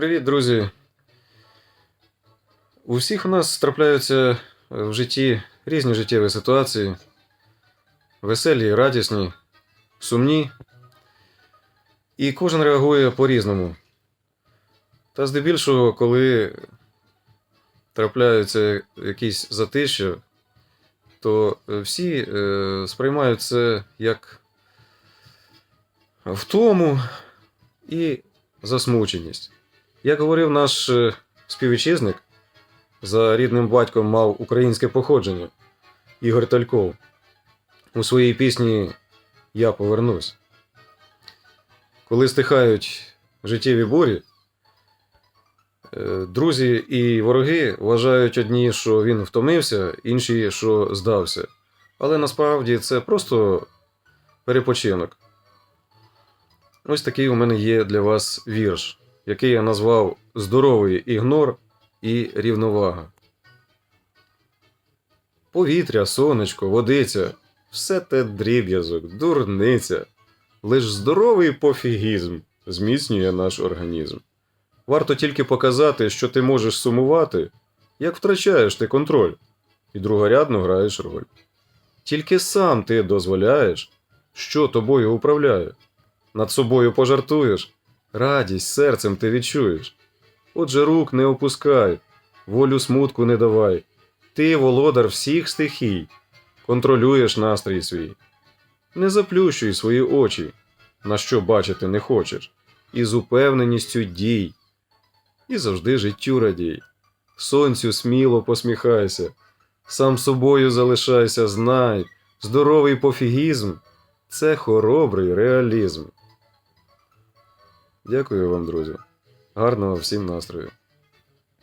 Привіт, друзі! У всіх у нас трапляються в житті різні життєві ситуації. Веселі, радісні, сумні. І кожен реагує по-різному. Та здебільшого, коли трапляються якісь затища, то е, всі е, сприймають це як втому і засмученість. Як говорив наш е, співвітчизник, за рідним батьком мав українське походження Ігор Тальков у своїй пісні Я повернусь. Коли стихають життєві бурі, е, друзі і вороги вважають одні, що він втомився, інші, що здався. Але насправді це просто перепочинок. Ось такий у мене є для вас вірш, який я назвав Здоровий ігнор і рівновага. Повітря, сонечко, водиця все те дріб'язок, дурниця. Лиш здоровий пофігізм зміцнює наш організм. Варто тільки показати, що ти можеш сумувати, як втрачаєш ти контроль, і другорядно граєш роль. Тільки сам ти дозволяєш, що тобою управляє. Над собою пожартуєш, радість серцем ти відчуєш. Отже, рук не опускай, волю смутку не давай. Ти володар всіх стихій, контролюєш настрій свій. Не заплющуй свої очі, на що бачити не хочеш, і з упевненістю дій. І завжди життю радій. Сонцю сміло посміхайся, сам собою залишайся, знай, здоровий пофігізм це хоробрий реалізм. Дякую вам, друзі. Гарного всім настрою.